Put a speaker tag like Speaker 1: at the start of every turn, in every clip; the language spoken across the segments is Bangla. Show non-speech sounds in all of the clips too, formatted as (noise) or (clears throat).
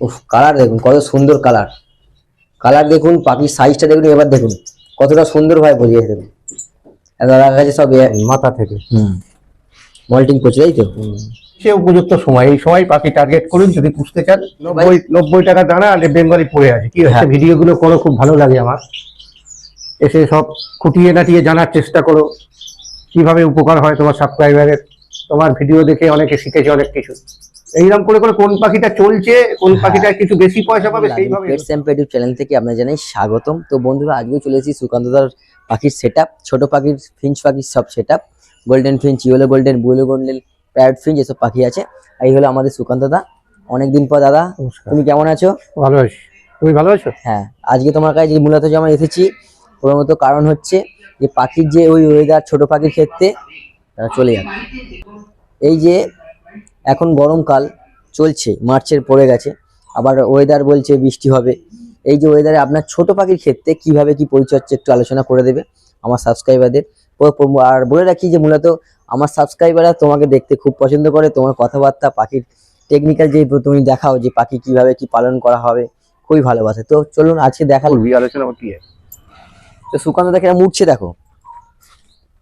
Speaker 1: উফ কালার দেখুন কত সুন্দর কালার কালার দেখুন পাখির সাইজটা দেখুন এবার দেখুন কতটা সুন্দর ভাবে বজিয়েছে দেখুন দাদার কাছে সব
Speaker 2: মাথা থেকে।
Speaker 1: হুম। মল্টিং করছে তাই তো?
Speaker 2: সে উপযুক্ত সময় এই সময় পাখি টার্গেট করুন যদি পুষতে চান। নব্বই নব্বই টাকা দানা আর বেঙ্গলি পড়ে আছে। কি হচ্ছে?
Speaker 1: হ্যাঁ।
Speaker 2: ভিডিও করো খুব ভালো লাগে আমার। এসে সব খুঁটিয়ে নাটিয়ে জানার চেষ্টা করো। কীভাবে উপকার হয় তোমার সাবস্ক্রাইবারের তোমার ভিডিও দেখে অনেকে শিখেছে অনেক কিছু। এইরকম করে করে কোন পাখিটা চলছে কোন পাখিটা কিছু বেশি পয়সা পাবে সেইভাবে
Speaker 1: পেট চ্যানেল থেকে আপনার জানাই স্বাগতম। তো বন্ধুরা আজকেও চলে এসেছি সুকান্তদার পাখির সেট ছোট পাখির ফিঞ্চ পাখির সব set golden finch yellow golden বুয়েলো golden parrot finch এসব পাখি আছে। এই হলো আমাদের সুকান্ত দা। অনেকদিন পর দাদা তুমি কেমন আছো?
Speaker 2: ভালো আছি। তুমি ভালো আছো?
Speaker 1: হ্যাঁ আজকে তোমার কাছে মূলত যে আমরা এসেছি প্রথমত কারণ হচ্ছে যে পাখির যে ওই ওয়েদার ছোট পাখির ক্ষেত্রে তারা চলে যাবে এই যে এখন গরমকাল চলছে মার্চের পড়ে গেছে আবার ওয়েদার বলছে বৃষ্টি হবে। এই যে ওয়েদারে আপনার ছোট পাখির ক্ষেত্রে কীভাবে কি পরিচর্যা একটু আলোচনা করে দেবে আমার সাবস্ক্রাইবারদের আর বলে রাখি যে মূলত আমার সাবস্ক্রাইবাররা তোমাকে দেখতে খুব পছন্দ করে তোমার কথাবার্তা পাখির টেকনিক্যাল যে তুমি দেখাও যে পাখি কীভাবে কি পালন করা হবে খুবই ভালোবাসে। তো চলুন আজকে দেখাল
Speaker 2: বলবি আলোচনা কি?
Speaker 1: তো সুকান্ত দেখে মুড়ছে দেখো।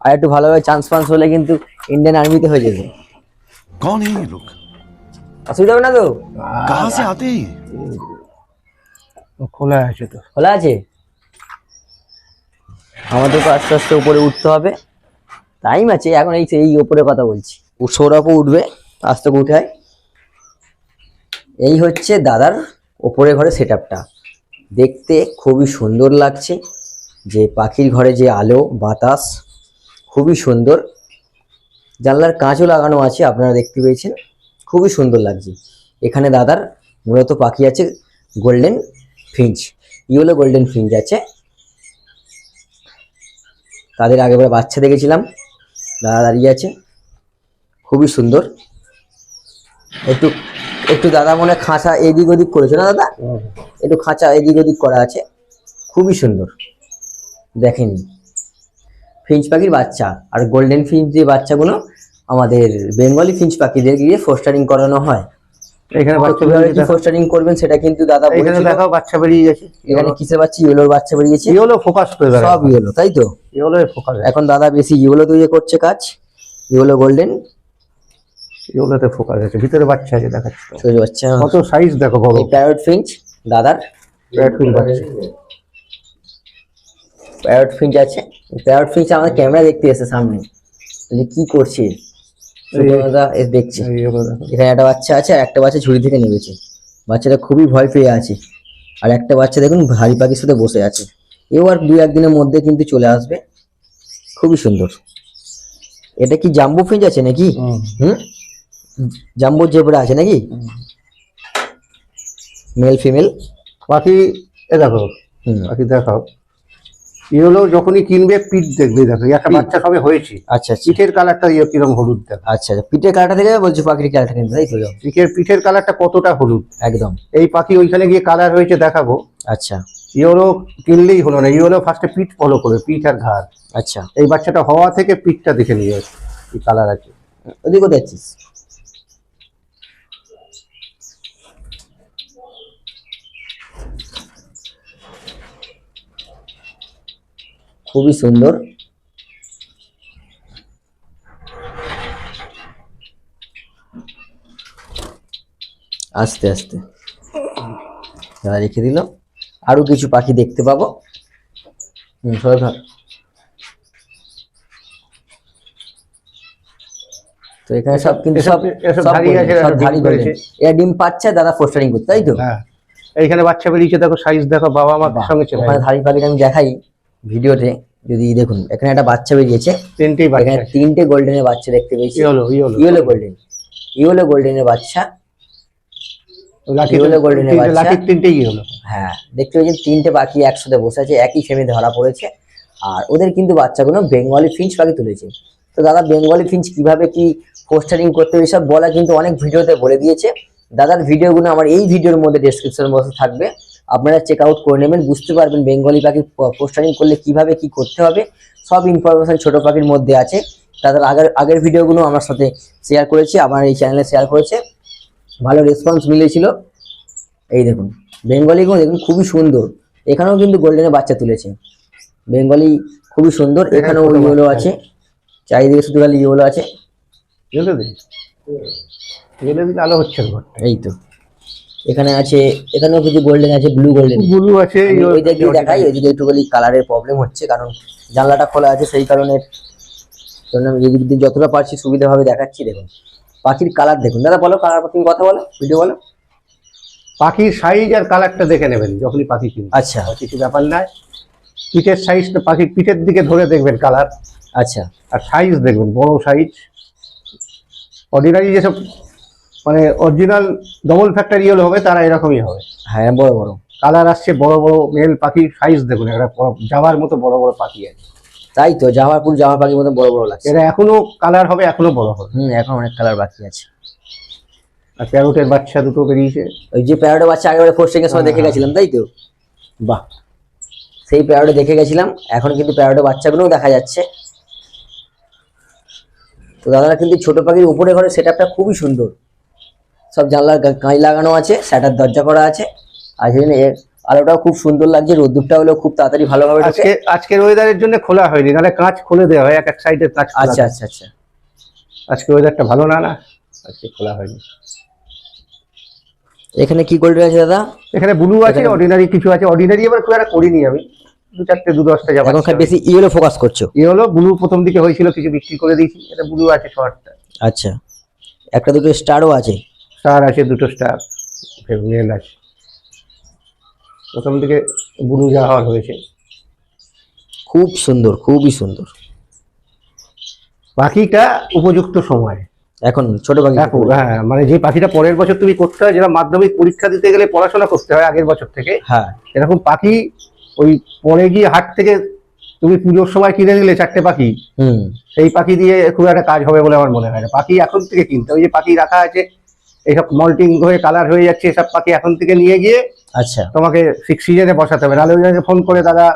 Speaker 1: আর একটু ভালোভাবে চান্স ফান্স হলে কিন্তু ইন্ডিয়ান আর্মিতে হয়ে যাবে
Speaker 3: कौन है ये लोग
Speaker 1: অসুবিধা হবে না তো
Speaker 3: कहाँ से आते हैं ये?
Speaker 2: খোলা আছে তো
Speaker 1: খোলা আছে আমাদের তো আস্তে আস্তে উপরে উঠতে হবে টাইম আছে এখন এই এই উপরে কথা বলছি ও- সৌরভও উঠবে আস্তে করে উঠে আয়। এই হচ্ছে দাদার ওপরে ঘরে সেট দেখতে খুবই সুন্দর লাগছে যে পাখির ঘরে যে আলো বাতাস খুবই সুন্দর জানলার কাঁচও লাগানো আছে, আপনারা দেখতে পেয়েছেন। খুবই সুন্দর লাগছে। এখানে দাদার মূলত পাখি আছে golden finch yellow golden finch আছে। তাদের আগেবার বাচ্চা দেখেছিলাম। দাদা দাঁড়িয়ে আছে। খুবই সুন্দর। একটু একটু দাদা মনে খাঁচা এদিক ওদিক করেছে না দাদা? একটু খাঁচা এদিক ওদিক করা আছে। খুবই সুন্দর। দেখেনি। ফিঞ্চ পাখির বাচ্চা। আর গোল্ডেন ফিঞ্চ যে বাচ্চাগুলো আমাদের বেঙ্গলি ফিঞ্চ পাখিদের গিয়ে ফোস্টারিং করানো হয়।
Speaker 2: এখানে বাচ্চা বেরিয়ে
Speaker 1: ফোস্টারিং করবেন সেটা কিন্তু দাদা
Speaker 2: এখানে দেখাও বাচ্চা বেরিয়ে গেছে।
Speaker 1: এখানে কিসের বাচ্চা? ইয়েলোর বাচ্চা বেরিয়েছে।
Speaker 2: ইয়েলো ফোকাস করে
Speaker 1: সব ইয়েলো তাই তো?
Speaker 2: ইয়েলো ফোকাস
Speaker 1: এখন দাদা বেশি ইয়েলো তৈরি করছে কাজ। ইয়েলো গোল্ডেন
Speaker 2: ইয়েলোতে ফোকাস আছে। ভিতরে বাচ্চা আছে দেখাচ্ছে।
Speaker 1: ছোট বাচ্চা।
Speaker 2: কত সাইজ দেখো
Speaker 1: এই প্যারট ফিঞ্চ দাদার।
Speaker 2: প্যাট ফিল বাচ্চা
Speaker 1: প্যারট ফিঞ্চ আছে। প্যারট ফিঞ্চ আমাদের ক্যামেরা দেখতে এসে সামনে। বলি, কি করছে দেখছে। এখানে একটা বাচ্চা আছে আর একটা বাচ্চা ঝুড়ি থেকে নেমেছে। বাচ্চাটা খুবই ভয় পেয়ে আছে। আর একটা বাচ্চা দেখুন হাড়ি পাখির সাথে বসে আছে। এও আর দু একদিনের মধ্যে কিন্তু চলে আসবে। খুবই সুন্দর। এটা কি জাম্বু ফিঞ্চ আছে নাকি?
Speaker 2: হুম।
Speaker 1: জাম্বু জেবরা আছে নাকি? Male female?
Speaker 2: বাকি এ দেখো।
Speaker 1: হুম।
Speaker 2: বাকি দেখাও। ইয়েলো যখনই কিনবে পিঠ দেখবে দেখো একটা বাচ্চা সবে হয়েছে।
Speaker 1: আচ্ছা আচ্ছা।
Speaker 2: পিঠের কালারটা ইয়ে কিরম হলুদ দেখো।
Speaker 1: আচ্ছা আচ্ছা। পিঠের কালারটা থেকে বলছি পাখির কালারটা কিন্তু তাই তো?
Speaker 2: পিঠের পিঠের কালারটা কতটা হলুদ।
Speaker 1: একদম।
Speaker 2: এই পাখি ওইখানে গিয়ে কালার হয়েছে দেখাবো।
Speaker 1: আচ্ছা।
Speaker 2: ইয়েলো কিনলেই হলো না ইয়েলো ফার্স্টে পিঠ ফলো করে পিঠ আর ঘাড়।
Speaker 1: আচ্ছা।
Speaker 2: এই বাচ্চাটা হওয়া থেকে পিঠটা দেখে নিয়ে কালার আছে।
Speaker 1: ওদিকে যাচ্ছিস? খুবই সুন্দর। আস্তে আস্তে। দাদা রেখে দিল। আরও কিছু পাখি দেখতে পাবো। হুম সবাই তো এখানে সব কিন্তু সব সব golden,
Speaker 2: ডিম করেছে।
Speaker 1: এরা পাচ্ছে দাদা পোস্টারিং করতে তাই তো?
Speaker 2: হ্যাঁ। এইখানে বাচ্চা বেরিয়েছে দেখো সাইজ দেখো বাবা
Speaker 1: বাহ,
Speaker 2: সঙ্গে চলে
Speaker 1: ওখানে ধাড়ি পাখিটা আমি দেখাই। ভিডিওতে যদি দেখুন এখানে একটা বাচ্চা বেরিয়েছে।
Speaker 2: বাচ্চা
Speaker 1: এখানে তিনটে গোল্ডেনের বাচ্চা দেখতে পেয়েছি।
Speaker 2: Yellow yellow.
Speaker 1: গোল্ডেন। ইয়েলো গোল্ডেনের বাচ্চা। ইয়েলো এর বাচ্চা।
Speaker 2: তিনটেই ইয়েলো।
Speaker 1: হ্যাঁ দেখতে পেয়েছেন তিনটে পাখি একসাথে বসে আছে একই ফ্রেমে ধরা পড়েছে। আর ওদের কিন্তু বাচ্চাগুলো বেঙ্গলি ফিঞ্চ পাখি তুলেছে। তো দাদা বেঙ্গলি ফিঞ্চ কীভাবে কি পোস্টারিং করতে হবে সব বলা কিন্তু অনেক ভিডিওতে বলে দিয়েছে। দাদার ভিডিওগুলো আমার এই ভিডিওর মধ্যে ডেসক্রিপশনের মধ্যে থাকবে। আপনারা চেক আউট করে নেবেন বুঝতে পারবেন বেঙ্গলি পাখি পোস্টারিং করলে কীভাবে কি করতে হবে। সব ইনফরমেশন ছোট পাখির মধ্যে আছে। তাদের আগের আগের ভিডিওগুলো আমার সাথে শেয়ার করেছি আমার এই চ্যানেলে শেয়ার করেছে। ভালো রেসপন্স মিলেছিল। এই দেখুন বেঙ্গলিগুলো দেখুন খুবই সুন্দর। এখানেও কিন্তু গোল্ডেনের বাচ্চা তুলেছে। বেঙ্গলি খুবই সুন্দর এখানেও ইয়েলো আছে। চারিদিকে শুধু খালি ইয়েলো আছে।
Speaker 2: আলো হচ্ছে
Speaker 1: এই তো। এখানে আছে এখানেও কিছু গোল্ডেন আছে ব্লু গোল্ডেন
Speaker 2: ব্লু আছে
Speaker 1: ওই দিক দেখাই ওইদিকে একটু কালারের প্রবলেম হচ্ছে কারণ জানলাটা খোলা আছে সেই কারণে জন্য আমি এদিক দিয়ে যতটা পারছি সুবিধাভাবে দেখাচ্ছি দেখুন। পাখির কালার দেখুন। দাদা বলো কালার তুমি কথা বলো ভিডিও বলো।
Speaker 2: পাখির সাইজ আর কালারটা দেখে নেবেন যখনই পাখি কিনবেন
Speaker 1: আচ্ছা।
Speaker 2: কিছু ব্যাপার নাই পিঠের সাইজটা পাখির পিঠের দিকে ধরে দেখবেন কালার
Speaker 1: আচ্ছা।
Speaker 2: আর সাইজ দেখবেন বড় সাইজ অর্ডিনারি যেসব মানে অরিজিনাল ডবল ফ্যাক্টর ইয়েলো হবে তারা এরকমই হবে।
Speaker 1: হ্যাঁ বড় বড়।
Speaker 2: কালার আসছে বড় বড় মেল পাখির সাইজ দেখুন একটা জামার মতো বড় বড় পাখি আছে।
Speaker 1: তাই তো জামাপুর জামা পাখির মতো বড় বড় লাগছে।
Speaker 2: এরা এখনও কালার হবে এখনও বড় হবে।
Speaker 1: হুম এখন অনেক কালার বাকি আছে।
Speaker 2: আর প্যারোটের বাচ্চা দুটো বেরিয়েছে।
Speaker 1: ওই যে প্যারোটের বাচ্চা আগেবারে পোস্টিং এর সময় দেখে গেছিলাম তাই তো? বাহ। সেই প্যারোটে দেখে গেছিলাম এখন কিন্তু প্যারোটের বাচ্চাগুলোও দেখা যাচ্ছে। তো দাদারা কিন্তু ছোট পাখির উপরে ঘরে সেটআপটা খুবই সুন্দর। সব জানলার গা- কাঁচ লাগানো আছে স্যাটার দরজা করা আছে। আর সেখানে আলোটাও খুব সুন্দর লাগছে রোদ্দুরটা হলেও খুব তাড়াতাড়ি ভালোভাবে
Speaker 2: আজকে আজকের ওয়েদারের জন্য খোলা হয়নি নাহলে কাঁচ খুলে দেওয়া হয় এক এক সাইডের কাঁচ
Speaker 1: আচ্ছা আচ্ছা আচ্ছা।
Speaker 2: আজকে ওয়েদারটা ভালো না না? আজকে খোলা হয়নি।
Speaker 1: এখানে কি গোল্ড আছে দাদা?
Speaker 2: এখানে ব্লু আছে অর্ডিনারি কিছু আছে। অর্ডিনারি এবার খুব একটা করিনি আমি। দু চারটে দু দশটা যাব
Speaker 1: এখন বেশি ইয়েলো ফোকাস করছ?
Speaker 2: ইয়েলো ব্লু প্রথম দিকে হয়েছিল কিছু বিক্রি করে দিয়েছি এটা ব্লু আছে শর্টটা।
Speaker 1: আচ্ছা। একটা দুটো স্টারও আছে।
Speaker 2: স্টার আছে দুটো স্টার। মেল আছে। প্রথম দিকে ব্লু হওয়ার হয়েছে।
Speaker 1: খুব সুন্দর খুবই সুন্দর।
Speaker 2: পাখিটা উপযুক্ত সময়।
Speaker 1: এখন ছোট পাখি
Speaker 2: হ্যাঁ মানে যে পাখিটা পরের বছর তুমি করতে হয় যেটা মাধ্যমিক পরীক্ষা দিতে গেলে পড়াশোনা করতে হয় আগের বছর থেকে
Speaker 1: হ্যাঁ।
Speaker 2: এরকম পাখি ওই পরে গিয়ে হাট থেকে তুমি পুজোর সময় কিনে নিলে চারটে পাখি
Speaker 1: হুম।
Speaker 2: সেই পাখি দিয়ে খুব একটা কাজ হবে বলে আমার মনে হয় না। পাখি এখন থেকে কিনতে ওই যে পাখি রাখা আছে এইসব মল্টিং হয়ে কালার হয়ে যাচ্ছে এসব পাখি এখন থেকে নিয়ে গিয়ে
Speaker 1: আচ্ছা।
Speaker 2: তোমাকে সিক্স সিজনে বসাতে হবে। নাহলে ওই ফোন করে দাদা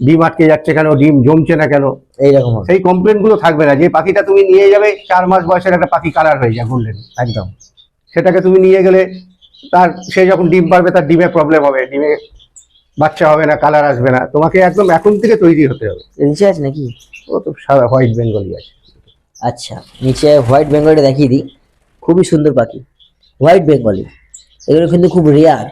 Speaker 2: ডিম আটকে যাচ্ছে কেন ডিম জমছে না কেন?
Speaker 1: এইরকম
Speaker 2: সেই কমপ্লেনগুলো থাকবে না। যে পাখিটা তুমি নিয়ে যাবে চার মাস বয়সের একটা পাখি কালার হয়ে যায় গোল্ডেন
Speaker 1: একদম।
Speaker 2: সেটাকে তুমি নিয়ে গেলে তার সে যখন ডিম পারবে তার ডিমে প্রবলেম হবে। ডিমে বাচ্চা হবে না কালার আসবে না। তোমাকে একদম এখন থেকে তৈরি হতে হবে।
Speaker 1: নিচে আছে নাকি?
Speaker 2: ও তো সাদা হোয়াইট বেঙ্গলি আছে।
Speaker 1: আচ্ছা নিচে হোয়াইট বেঙ্গলটা দেখিয়ে দিই। খুবই সুন্দর পাখি। হোয়াইট বেঙ্গলি এগুলো কিন্তু খুব রেয়ার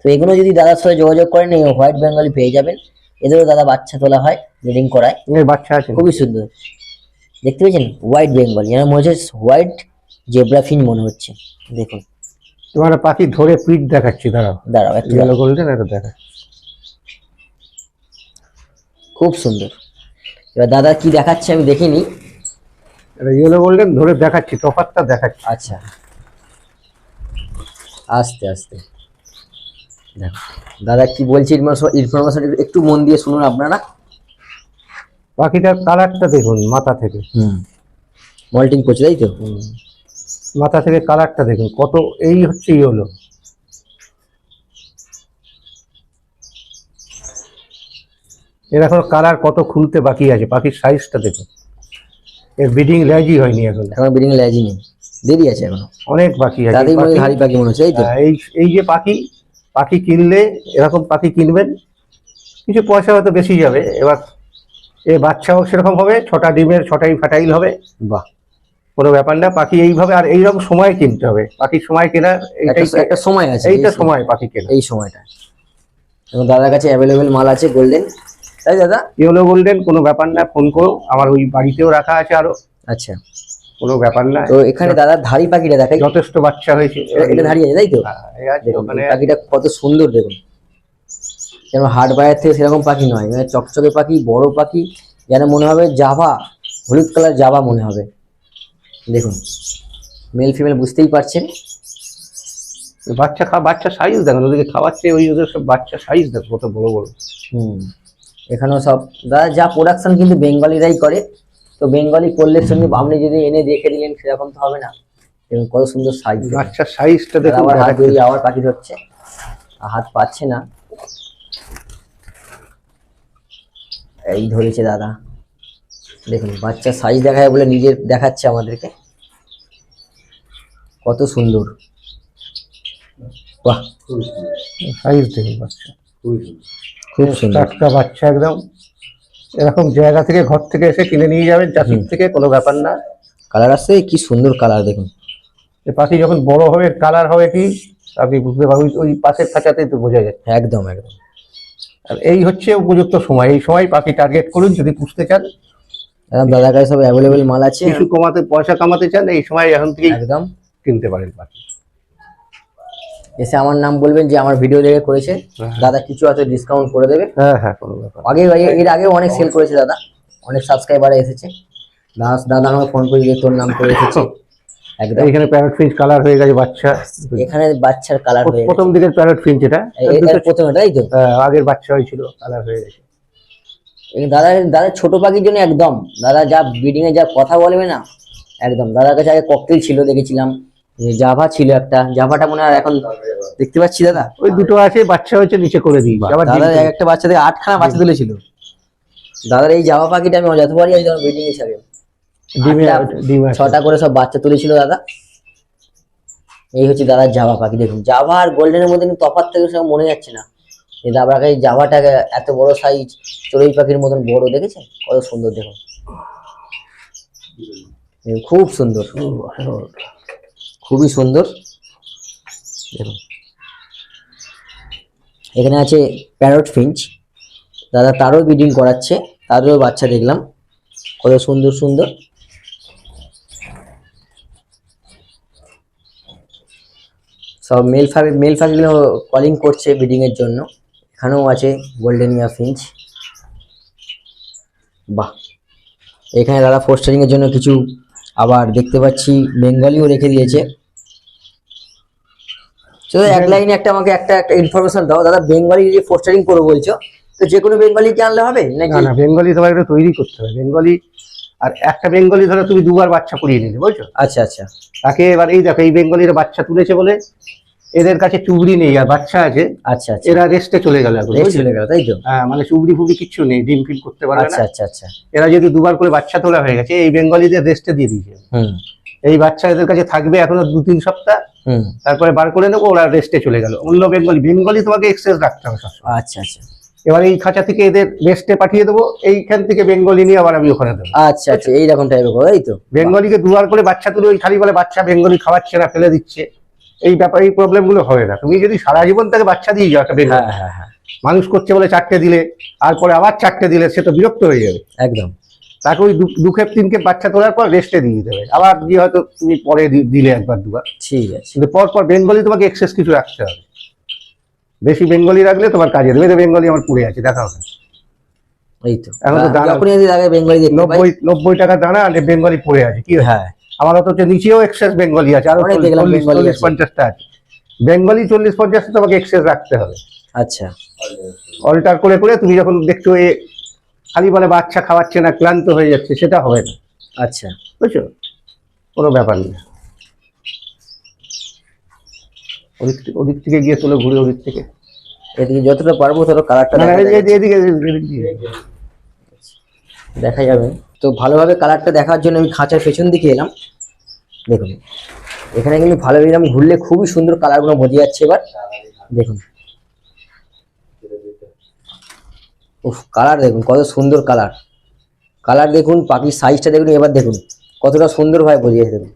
Speaker 1: তো এগুলো যদি দাদার সাথে যোগাযোগ করেন এই হোয়াইট বেঙ্গলি পেয়ে যাবেন। এদেরও দাদা বাচ্চা তোলা হয় ব্রিডিং করায়।
Speaker 2: বাচ্চা আছে।
Speaker 1: খুবই সুন্দর। দেখতে পেয়েছেন? হোয়াইট বেঙ্গলি যেন মনে হচ্ছে হোয়াইট জেব্রাফিন মনে হচ্ছে। দেখুন।
Speaker 2: তোমার পাখি ধরে পিঠ দেখাচ্ছি দাঁড়াও।
Speaker 1: দাঁড়াও একটু
Speaker 2: ইয়েলো গোল্ডেন এটা দেখা।
Speaker 1: খুব সুন্দর। এবার দাদা কি দেখাচ্ছে আমি দেখিনি।
Speaker 2: এটা ইয়েলো গোল্ডেন ধরে দেখাচ্ছি তফাতটা দেখাচ্ছি।
Speaker 1: আচ্ছা। আস্তে আস্তে। দেখো দাদা কি বলছে ইনফরমেশন একটু মন দিয়ে শুনুন আপনারা।
Speaker 2: পাখিটার কালারটা দেখুন মাথা থেকে।
Speaker 1: হুম। মল্টিং করছে তাই তো?
Speaker 2: মাথা থেকে কালারটা দেখুন কত এই হচ্ছে ইয়েলো এর এখনও কালার কত খুলতে বাকি আছে পাখির সাইজটা দেখুন। এর ব্রিডিং ল্যাজই হয়নি এখন।
Speaker 1: এখন বিডিং লেজি নেই। দেরি আছে এখনও।
Speaker 2: অনেক বাকি আছে।
Speaker 1: তাদের মনে হয়
Speaker 2: পাখি-
Speaker 1: হাড়ি পাখি মনে হচ্ছে তাই তো?
Speaker 2: এই এই যে পাখি পাখি কিনলে এরকম পাখি কিনবেন কিছু পয়সা হয়তো বেশি যাবে। এবার এ বাচ্চাও সেরকম হবে ছটা ডিমের ছটাই ফাটাইল হবে।
Speaker 1: বাহ।
Speaker 2: কোনো ব্যাপার না পাখি এইভাবে আর এইরকম সময় কিনতে হবে। পাখির সময় কেনার
Speaker 1: একটা সময় আছে
Speaker 2: এইটা সময় পাখি কেনা
Speaker 1: এই সময়টা। এবং দাদার কাছে অ্যাভেলেবেল মাল আছে গোল্ডেন তাই দাদা?
Speaker 2: ইয়েলো গোল্ডেন কোনো ব্যাপার না ফোন করো। আমার ওই বাড়িতেও রাখা আছে আরও।
Speaker 1: আচ্ছা।
Speaker 2: কোনো ব্যাপার না
Speaker 1: তো এখানে দাদা ধাড়ি পাখিটা দেখাই।
Speaker 2: যথেষ্ট বাচ্চা হয়েছে।
Speaker 1: এটা- ধাড়ি আছে তাই তো?
Speaker 2: হ্যাঁ,
Speaker 1: পাখিটা কত সুন্দর দেখুন। যেন হাট বাজার থেকে সেরকম পাখি নয় মানে চকচকে পাখি বড় পাখি যেন মনে হবে জাভা হলুদ কালার জাভা মনে হবে। দেখুন মেল ফিমেল বুঝতেই পারছেন।
Speaker 2: বাচ্চা খা বাচ্চা সাইজ দেখেন ওদেরকে খাওয়াচ্ছে ওই ওদের সব বাচ্চা সাইজ দেখো কত বড় বড়।
Speaker 1: হুম এখানেও সব দাদা যা প্রোডাকশন কিন্তু বেঙ্গলিরাই করে। তো বেঙ্গলি করলে সঙ্গে আপনি যদি এনে দেখে দিলেন সেরকম তো হবে না। এবং কত সুন্দর সাইজ
Speaker 2: বাচ্চার সাইজটা দেখুন
Speaker 1: আবার হাত। ধরিয়ে আবার পাখি ধরছে। আর হাত পাচ্ছে না। এই ধরেছে দাদা। দেখুন বাচ্চা সাইজ দেখায় বলে নিজের দেখাচ্ছে আমাদেরকে। কত সুন্দর। বাহ।
Speaker 2: সাইজ দেখুন বাচ্চা।
Speaker 1: খুব সুন্দর।
Speaker 2: টাটকা বাচ্চা একদম। এরকম জায়গা থেকে ঘর থেকে এসে কিনে নিয়ে যাবেন চাষির থেকে কোনো ব্যাপার না।
Speaker 1: কালার আসছে কি সুন্দর কালার দেখুন।
Speaker 2: পাখি যখন বড় হবে কালার হবে কি আপনি বুঝতে পারবেন ওই- পাশের খাঁচাতেই তো বোঝা যায়।
Speaker 1: একদম একদম।
Speaker 2: আর এই হচ্ছে উপযুক্ত সময়। এই সময় পাখি টার্গেট করুন যদি পুষতে চান।
Speaker 1: একদম দাদার কাছে সব অ্যাভেলেবেল মাল আছে।
Speaker 2: কিছু কমাতে পয়সা কামাতে চান এই সময় এখন থেকেই
Speaker 1: একদম।
Speaker 2: কিনতে পারেন পাখি।
Speaker 1: এসে আমার নাম বলবেন যে আমার ভিডিও দেখে করেছে। দাদা কিছু আছে ডিসকাউন্ট করে দেবে।
Speaker 2: হ্যাঁ হ্যাঁ কোনো ব্যাপার
Speaker 1: আগে এর আগে অনেক সেল করেছে দাদা। অনেক সাবস্ক্রাইবার এসেছে। দাদা দাদা আমাকে ফোন করে দিয়ে তোর নাম করে এসেছে। একদম।
Speaker 2: প্যারট ফিঞ্চ কালার হয়ে গেছে বাচ্চা।
Speaker 1: এখানে বাচ্চার কালার হয়ে
Speaker 2: প্রথম দিকের প্যারট ফিঞ্চ এটা।
Speaker 1: এর প্রথমে তাই তো?
Speaker 2: আগের বাচ্চা হয়েছিল কালার হয়ে গেছে।
Speaker 1: এই দাদার দাদার ছোট পাখির জন্য একদম। দাদা যা ব্রিডিং এ যা কথা বলবে না একদম। দাদার কাছে আগে ককটেল ছিল দেখেছিলাম। জাভা ছিল একটা। জাভাটা মনে হয় এখন দেখতে পাচ্ছি দাদা।
Speaker 2: ওই দুটো আছে বাচ্চা হয়েছে নিচে করে দিই। আবার
Speaker 1: এক একটা বাচ্চা থেকে আটখানা বাচ্চা তুলেছিল। দাদার এই জাভা পাখিটা আমি ব্রিডিং ছাড়ে
Speaker 2: ডিমে
Speaker 1: আটটা-
Speaker 2: ডিম আছে।
Speaker 1: ছটা করে সব বাচ্চা তুলেছিল দাদা। এই হচ্ছে দাদার জাভা পাখি দেখুন। জাভা আর গোল্ডেনের মধ্যে কিন্তু তফাৎ থেকে সব মনে যাচ্ছে না। এই দাদাকে এই জাভাটাকে এত বড় সাইজ চড়ুই পাখির মতন বড় দেখেছেন? কত সুন্দর দেখুন, খুব সুন্দর। খুবই সুন্দর। দেখুন। এখানে আছে প্যারট ফিঞ্চ দাদা তারও ব্রিডিং করাচ্ছে, তারও বাচ্চা দেখলাম। কত সুন্দর সুন্দর। সব মেল ফাঁকি মেল ফাঁকিগুলো কলিং করছে ব্রিডিং এর জন্য। এখানেও আছে গোল্ডেনিয়া ফিঞ্চ বাহ। এখানে দাদা ফোস্টারিং এর জন্য কিছু আবার দেখতে পাচ্ছি। বেঙ্গলিও রেখে দিয়েছে। তো এক লাইনে একটা আমাকে একটা একটা ইনফরমেশন দাও। দাদা বেঙ্গলি যে ফোস্টারিং করব বলছো তো যে কোনো বেঙ্গলি কি আনলে হবে
Speaker 2: না
Speaker 1: নাকি?
Speaker 2: না বেঙ্গলি তোমার একটা তৈরি করতে হবে। বেঙ্গলি আর একটা বেঙ্গলি ধরো তুমি দুবার বাচ্চা করিয়ে নিলে বুঝছ
Speaker 1: আচ্ছা আচ্ছা।
Speaker 2: তাকে এবার এই দেখো এই বেঙ্গলির বাচ্চা তুলেছে বলে এদের কাছে চুবড়ি নেই আর বাচ্চা আছে।
Speaker 1: আচ্ছা আচ্ছা।
Speaker 2: এরা রেস্টে চলে গেল এখন
Speaker 1: চলে গেল তাই তো?
Speaker 2: হ্যাঁ মানে চুবড়ি ফুবড়ি কিচ্ছু নেই ডিম ফিল করতে পারবে
Speaker 1: আচ্ছা
Speaker 2: না।
Speaker 1: আচ্ছা আচ্ছা
Speaker 2: এরা যদি দুবার করে বাচ্চা তোলা হয়ে গেছে এই বেঙ্গলিদের রেস্টে দিয়ে দিয়েছে।
Speaker 1: হুম।
Speaker 2: এই বাচ্চা এদের কাছে থাকবে এখনও দু তিন সপ্তাহ তারপরে বার করে নেব ওরা রেস্টে চলে গেল। অন্য বেঙ্গলি বেঙ্গলি তোমাকে এক্সেস রাখতে হবে
Speaker 1: আচ্ছা আচ্ছা।
Speaker 2: এবার এই খাঁচা থেকে এদের রেস্টে পাঠিয়ে দেবো এইখান থেকে বেঙ্গলি নিয়ে আবার আমি ওখানে দেবো।
Speaker 1: আচ্ছা আচ্ছা এইরকম টাইপের কথা তো?
Speaker 2: বেঙ্গলিকে দুবার করে বাচ্চা তুলে ওই খালি বলে বাচ্চা বেঙ্গলি খাওয়াচ্ছে না ফেলে দিচ্ছে। এই ব্যাপার এই প্রবলেমগুলো হবে না। তুমি যদি সারা জীবন তাকে বাচ্চা দিয়ে যাও একটা বেঙ্গলি
Speaker 1: হ্যাঁ হ্যাঁ হ্যাঁ।
Speaker 2: মানুষ করছে বলে চারটে দিলে তারপরে আবার চারটে দিলে সে তো বিরক্ত হয়ে যাবে।
Speaker 1: একদম।
Speaker 2: তাকে ওই দু- খেপ তিন খেপ বাচ্চা তোলার পর রেস্টে দিয়ে দেবে আবার দিয়ে হয়তো তুমি পরে দিলে একবার দুবার।
Speaker 1: ঠিক আছে।
Speaker 2: কিন্তু পর পর বেঙ্গলি তোমাকে এক্সেস কিছু রাখতে হবে। বেশি বেঙ্গলি রাখলে তোমার কাজে দেবে। বেঙ্গলি আমার পুড়ে আছে দেখা না
Speaker 1: এই তো।
Speaker 2: এখন তো
Speaker 1: বেঙ্গলি
Speaker 2: নব্বই নব্বই টাকা দানা আর বেঙ্গলি পড়ে আছে কি
Speaker 1: হ্যাঁ?
Speaker 2: আমার নিচেও এক্সেস বেঙ্গলি আছে আর চল্লিশ। পঞ্চাশটা আছে। বেঙ্গলি চল্লিশ পঞ্চাশটা তোমাকে এক্সেস রাখতে হবে।
Speaker 1: আচ্ছা।
Speaker 2: অল্টার করে করে তুমি যখন দেখছ খালি বলে বাচ্চা খাওয়াচ্ছে না ক্লান্ত হয়ে যাচ্ছে সেটা হবে না।
Speaker 1: আচ্ছা।
Speaker 2: বুঝছ? কোনো ব্যাপার নেই। ওদিক থেকে- ওদিক থেকে গিয়ে তোলে ঘুরে ওদিক থেকে।
Speaker 1: এদিকে যতটা পারব তত কালারটা।
Speaker 2: এদিকে
Speaker 1: দেখা যাবে। তো ভালোভাবে কালারটা দেখার জন্য আমি খাঁচার পেছন দিকে এলাম। দেখুন এখানে কিন্তু ভালো এরকম ঘুরলে খুবই সুন্দর কালারগুলো বোঝা যাচ্ছে এবার। দেখুন উফ কালার দেখুন, কত সুন্দর কালার কালার দেখুন, পাখির সাইজটা দেখুন, এবার দেখুন, কতটা সুন্দরভাবে বোঝা যাচ্ছে দেখুন।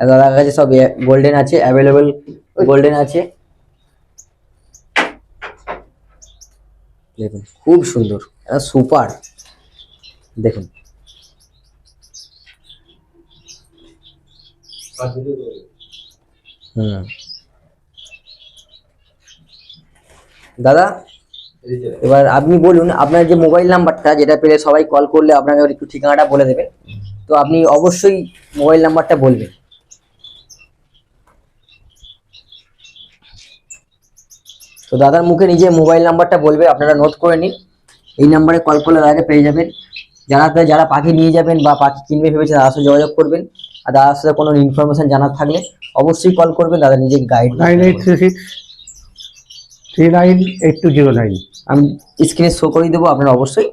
Speaker 1: দাদার কাছে সব গোল্ডেন আছে অ্যাভেলেবেল গোল্ডেন আছে। দেখুন, খুব সুন্দর সুপার দেখুন। হুম। দাদা এবার আপনি বলুন, আপনার যে মোবাইল নাম্বারটা যেটা পেলে সবাই কল করলে আপনাকে একটু ঠিকানাটা বলে দেবে। তো আপনি অবশ্যই মোবাইল নাম্বারটা বলবেন। তো দাদার মুখে নিজে মোবাইল নাম্বারটা বলবে, আপনারা নোট করে নিন। এই নাম্বারে কল করলে দাদাকে পেয়ে যাবেন। যারা যারা পাখি নিয়ে যাবেন বা পাখি কিনবে ভেবেছে, তাদের সাথে যোগাযোগ করবেন। আর দাদার সাথে কোনো ইনফরমেশন জানার থাকলে অবশ্যই কল করবেন, দাদা নিজে guide
Speaker 2: nine eight three six three nine eight two zero nine
Speaker 1: আমি স্ক্রিনে শো করে দেবো আপনারা অবশ্যই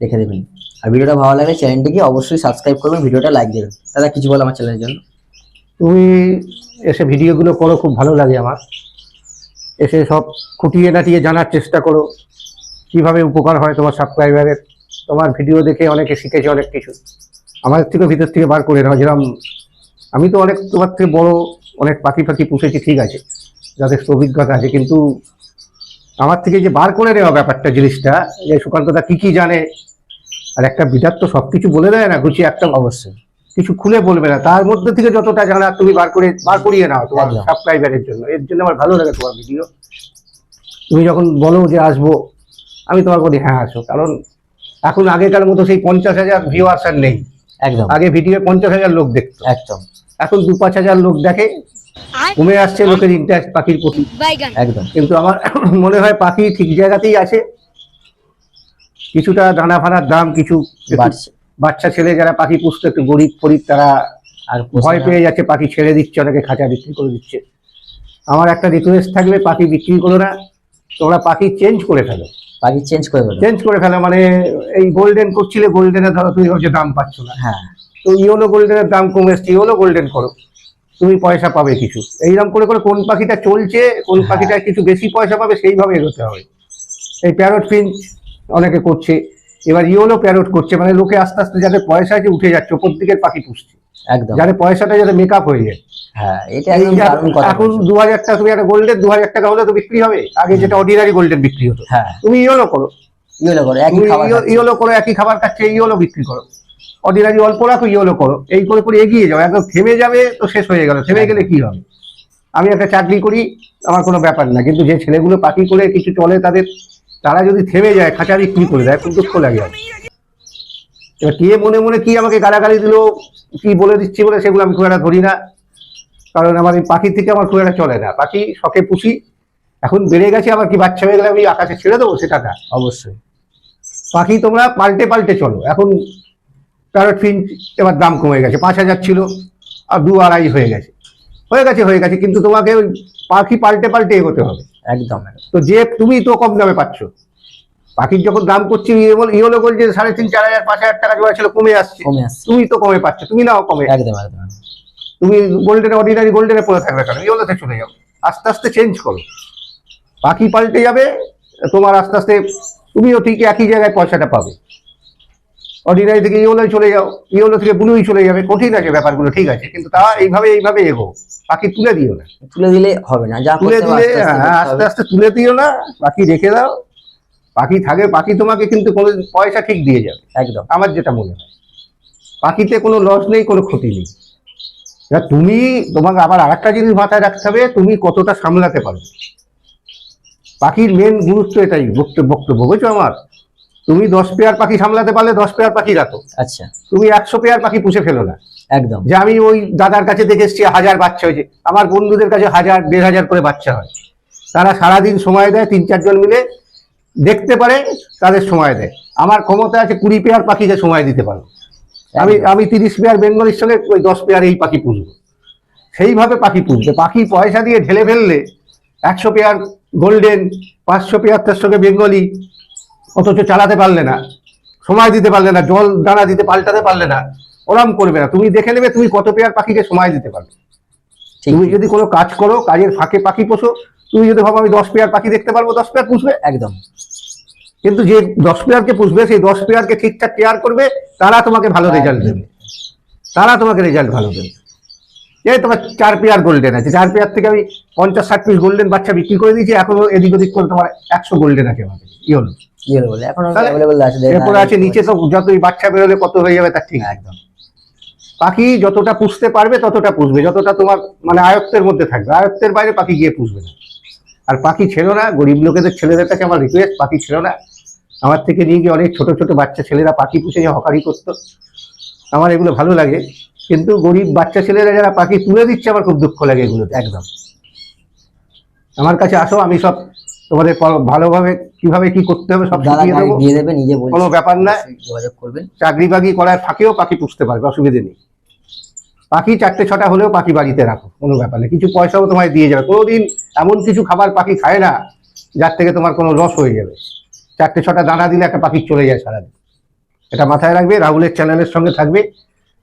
Speaker 1: দেখে দেবেন। আর ভিডিওটা ভালো লাগলে চ্যানেলটিকে অবশ্যই সাবস্ক্রাইব করবেন ভিডিওটা লাইক দেবেন। দাদা কিছু বলো আমার চ্যানেলের জন্য?
Speaker 2: তুমি এসে ভিডিওগুলো করো খুব ভালো লাগে আমার। এসে সব খুঁটিয়ে নাটিয়ে জানার চেষ্টা করো কীভাবে উপকার হয় তোমার সাবস্ক্রাইবারের তোমার ভিডিও দেখে অনেকে শিখেছে অনেক কিছু। আমাদের থেকে ভিতর থেকে বার করে নেওয়া যেরকম আমি তো অনেক তোমার থেকে বড় অনেক পাখি ফাঁকি পুষেছি ঠিক আছে। যথেষ্ট অভিজ্ঞতা আছে কিন্তু আমার থেকে যে বার করে নেওয়া ব্যাপারটা জিনিসটা যে সুকান্তদা কি কি জানে আর একটা বিরাট তো সবকিছু বলে দেয় না গুছিয়ে একটা
Speaker 1: অবশ্যই।
Speaker 2: কিছু খুলে বলবে না। তার মধ্যে থেকে যতটা জানা তুমি বার করে বার করিয়ে নাও তোমার। সাবস্ক্রাইবারের জন্য। এর জন্য আমার ভালো লাগে তোমার ভিডিও তুমি যখন বলো যে আসব আমি তোমার বলি হ্যাঁ আসো। কারণ এখন আগেকার মতো সেই পঞ্চাশ হাজার ভিউয়ার্স আর নেই।
Speaker 1: একদম।
Speaker 2: আগে ভিডিও পঞ্চাশ হাজার লোক দেখতো।
Speaker 1: একদম।
Speaker 2: এখন দু পাঁচ হাজার লোক দেখে কমে আসছে লোকের ইন্টারেস্ট পাখির প্রতি।
Speaker 1: একদম।
Speaker 2: কিন্তু আমার (clears throat) মনে হয় পাখি ঠিক জায়গাতেই আছে। কিছুটা দানা ফানার দাম কিছু বাচ্চা ছেলে যারা পাখি পুষতো একটু গরিব ফরিব তারা
Speaker 1: আর
Speaker 2: ভয় পেয়ে যাচ্ছে পাখি ছেড়ে দিচ্ছে অনেকে খাঁচা বিক্রি করে দিচ্ছে। আমার একটা রিকোয়েস্ট থাকবে পাখি বিক্রি করো না তোমরা পাখি চেঞ্জ করে ফেলো।
Speaker 1: পাখি চেঞ্জ করে দেবো
Speaker 2: চেঞ্জ করে ফেলো মানে এই গোল্ডেন করছিলে গোল্ডেনের ধরো তুমি হচ্ছে দাম পাচ্ছ না।
Speaker 1: হ্যাঁ।
Speaker 2: তো ইয়েলো গোল্ডেনের দাম কমে এসছে ইয়েলো গোল্ডেন করো। তুমি পয়সা পাবে কিছু। এইরকম করে করে কোন পাখিটা চলছে কোন
Speaker 1: হ্যাঁ।
Speaker 2: পাখিটা কিছু বেশি পয়সা পাবে সেইভাবে এগোতে হবে। এই প্যারট ফিঞ্চ অনেকে করছে। এবার ইয়েলো প্যারট করছে মানে লোকে আস্তে আস্তে যাদের পয়সা আছে উঠে যাচ্ছে ওপর দিকের পাখি পুষছে।
Speaker 1: একদম।
Speaker 2: যাদের পয়সাটা যাতে মেকআপ হয়ে যায়।
Speaker 1: হ্যাঁ এটা
Speaker 2: এখন। দু হাজার টাকা তুমি একটা গোল্ডেন দু হাজার টাকা হলে তো বিক্রি হবে। আগে যেটা অর্ডিনারি গোল্ডেন বিক্রি হতো।
Speaker 1: হ্যাঁ।
Speaker 2: তুমি ইয়েলো করো।
Speaker 1: ইয়েলো করে একই খাবার
Speaker 2: ইয়েলো- ইয়েলো করো একই খাবার খাচ্ছে ইয়েলো বিক্রি করো। অর্ডিনারি অল্প রাখো ইয়েলো করো। এই করে করে এগিয়ে যাও। একদম থেমে যাবে তো শেষ হয়ে গেল। থেমে গেলে কি হবে? আমি একটা চাকরি করি আমার কোনো ব্যাপার না। কিন্তু যে ছেলেগুলো পাখি করে কিছু চলে তাদের তারা যদি থেমে যায় খাঁচারি বিক্রি করে দেয় খুব দুঃখ লাগে। এবার কে মনে মনে কি আমাকে গালাগালি দিল কি বলে দিচ্ছি বলে সেগুলো আমি খুব একটা ধরি না। কারণ আমার এই পাখির থেকে আমার খুব একটা চলে না। পাখি শখে পুষি। এখন বেড়ে গেছে আবার কি বাচ্চা হয়ে গেলে আমি আকাশে ছেড়ে দেবো? সেটা না।
Speaker 1: অবশ্যই।
Speaker 2: পাখি তোমরা পাল্টে পাল্টে চলো। এখন প্যারট ফিঞ্চ এবার দাম কমে গেছে পাঁচ হাজার ছিল আর দু আড়াই হয়ে গেছে। হয়ে গেছে হয়ে গেছে কিন্তু তোমাকে ওই পাখি পাল্টে পাল্টে এগোতে হবে।
Speaker 1: একদম।
Speaker 2: তো যে তুমি তো কম দামে পাচ্ছ। পাখির যখন দাম করছি ইয়েলো গোল্ড যে সাড়ে তিন চার হাজার পাঁচ হাজার টাকা জোড়া ছিল কমে আসছে।
Speaker 1: কমে আসছে।
Speaker 2: তুমি তো কমে পাচ্ছ তুমি নাও কমে।
Speaker 1: একদম একদম।
Speaker 2: তুমি গোল্ডেনে অর্ডিনারি গোল্ডেনে পড়ে থাকবে কেন? ইয়েলোতে চলে যাও। আস্তে আস্তে চেঞ্জ করো। পাখি পাল্টে যাবে তোমার আস্তে আস্তে তুমিও ঠিক একই জায়গায় পয়সাটা পাবে। অর্ডিনারি থেকে ইয়েলোয় চলে যাও ইয়েলো থেকে ব্লুই চলে যাবে কঠিন আছে ব্যাপারগুলো ঠিক আছে। কিন্তু তা এইভাবে এইভাবে এগো। পাখি তুলে দিও না।
Speaker 1: তুলে দিলে হবে না যা
Speaker 2: তুলে দিলে
Speaker 1: আস্তে আস্তে
Speaker 2: হ্যাঁ, আস্তে আস্তে তুলে দিও না বাকি রেখে দাও। পাখি থাকে পাখি তোমাকে কিন্তু কোনো পয়সা ঠিক দিয়ে যাবে।
Speaker 1: একদম।
Speaker 2: আমার যেটা মনে হয়। পাখিতে কোনো লস নেই কোনো ক্ষতি নেই। এবার তুমি তোমাকে আবার আরেকটা জিনিস মাথায় রাখতে হবে তুমি কতটা সামলাতে পারবে। পাখির মেন গুরুত্ব এটাই বক্তব্য বক্তব্য বুঝছ আমার? তুমি দশ পেয়ার পাখি সামলাতে পারলে দশ পেয়ার পাখি রাখো।
Speaker 1: আচ্ছা।
Speaker 2: তুমি একশো পেয়ার পাখি পুষে ফেলো না।
Speaker 1: একদম।
Speaker 2: যে আমি ওই দাদার কাছে দেখে এসছি হাজার বাচ্চা হয়েছে। আমার বন্ধুদের কাছে হাজার দেড় হাজার করে বাচ্চা হয়। তারা সারাদিন সময় দেয় তিন চারজন মিলে দেখতে পারে তাদের সময় দেয়। আমার ক্ষমতা আছে কুড়ি পেয়ার পাখিকে সময় দিতে পারো। আমি আমি তিরিশ পেয়ার বেঙ্গলির সঙ্গে ওই দশ পেয়ার এই পাখি পুষবো। সেইভাবে পাখি পুষবে। পাখি পয়সা দিয়ে ঢেলে ফেললে একশো পেয়ার গোল্ডেন পাঁচশো পেয়ার তার সঙ্গে বেঙ্গলি অথচ চালাতে পারলে না সময় দিতে পারলে না জল দানা দিতে পাল্টাতে পারলে না ওরম করবে না। তুমি দেখে নেবে তুমি কত পেয়ার পাখিকে সময় দিতে পারবে। তুমি যদি কোনো কাজ করো কাজের ফাঁকে পাখি পোষো তুমি যদি ভাবো আমি দশ পেয়ার পাখি দেখতে পারব দশ পেয়ার পুষবে?
Speaker 1: একদম।
Speaker 2: কিন্তু যে দশ পেয়ারকে পুষবে সেই দশ পেয়ারকে ঠিকঠাক কেয়ার করবে তারা তোমাকে ভালো রেজাল্ট দেবে। তারা তোমাকে রেজাল্ট ভালো দেবে। এই তোমার চার পেয়ার গোল্ডেন আছে। চার পেয়ার থেকে আমি পঞ্চাশ ষাট পিস গোল্ডেন বাচ্চা বিক্রি করে দিয়েছি এখনও এদিক ওদিক করে তোমার একশো গোল্ডেন আছে আমাদের।
Speaker 1: ইয়েলো। এখন
Speaker 2: এরপরে আছে নিচে তো যতই বাচ্চা বেরোলে কত হয়ে যাবে তার ঠিক
Speaker 1: একদম।
Speaker 2: পাখি যতটা পুষতে পারবে ততটা পুষবে। যতটা তোমার মানে আয়ত্তের মধ্যে থাকবে। আয়ত্তের বাইরে পাখি গিয়ে পুষবে না। আর পাখি ছিল না গরিব লোকেদের ছেলেদের কাছে আমার রিকোয়েস্ট পাখি ছিল না। আমার থেকে নিয়ে গিয়ে অনেক ছোট ছোট বাচ্চা ছেলেরা পাখি পুষে যে হকারি করতো। আমার এগুলো ভালো লাগে। কিন্তু গরিব বাচ্চা ছেলেরা যারা পাখি তুলে দিচ্ছে আমার খুব দুঃখ লাগে এগুলোতে
Speaker 1: একদম।
Speaker 2: আমার কাছে আসো আমি সব তোমাদের ভালোভাবে কীভাবে কি করতে হবে সব
Speaker 1: দাদা
Speaker 2: শিখিয়ে দেবো।
Speaker 1: দিয়ে দেবে নিজে বলছে।
Speaker 2: কোনো ব্যাপার না।
Speaker 1: যোগাযোগ করবেন।
Speaker 2: চাকরি বাকরি করার ফাঁকেও পাখি পুষতে পারবে অসুবিধে নেই। পাখি চারটে ছটা হলেও পাখি বাড়িতে রাখো কোনো ব্যাপার নেই। কিছু পয়সাও তোমায় দিয়ে যাবে। কোনোদিন এমন কিছু খাবার পাখি খায় না যার থেকে তোমার কোনো লস হয়ে যাবে। চারটে ছটা দানা দিলে একটা পাখি চলে যায় সারাদিন। এটা মাথায় রাখবে রাহুলের চ্যানেলের সঙ্গে থাকবে।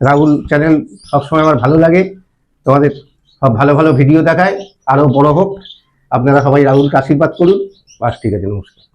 Speaker 2: রাহুল চ্যানেল সবসময় আমার ভালো লাগে। তোমাদের সব ভালো ভালো ভিডিও দেখায়। আরও বড় হোক। আপনারা সবাই রাহুলকে আশীর্বাদ করুন। বাস, ঠিক আছে, নমস্কার।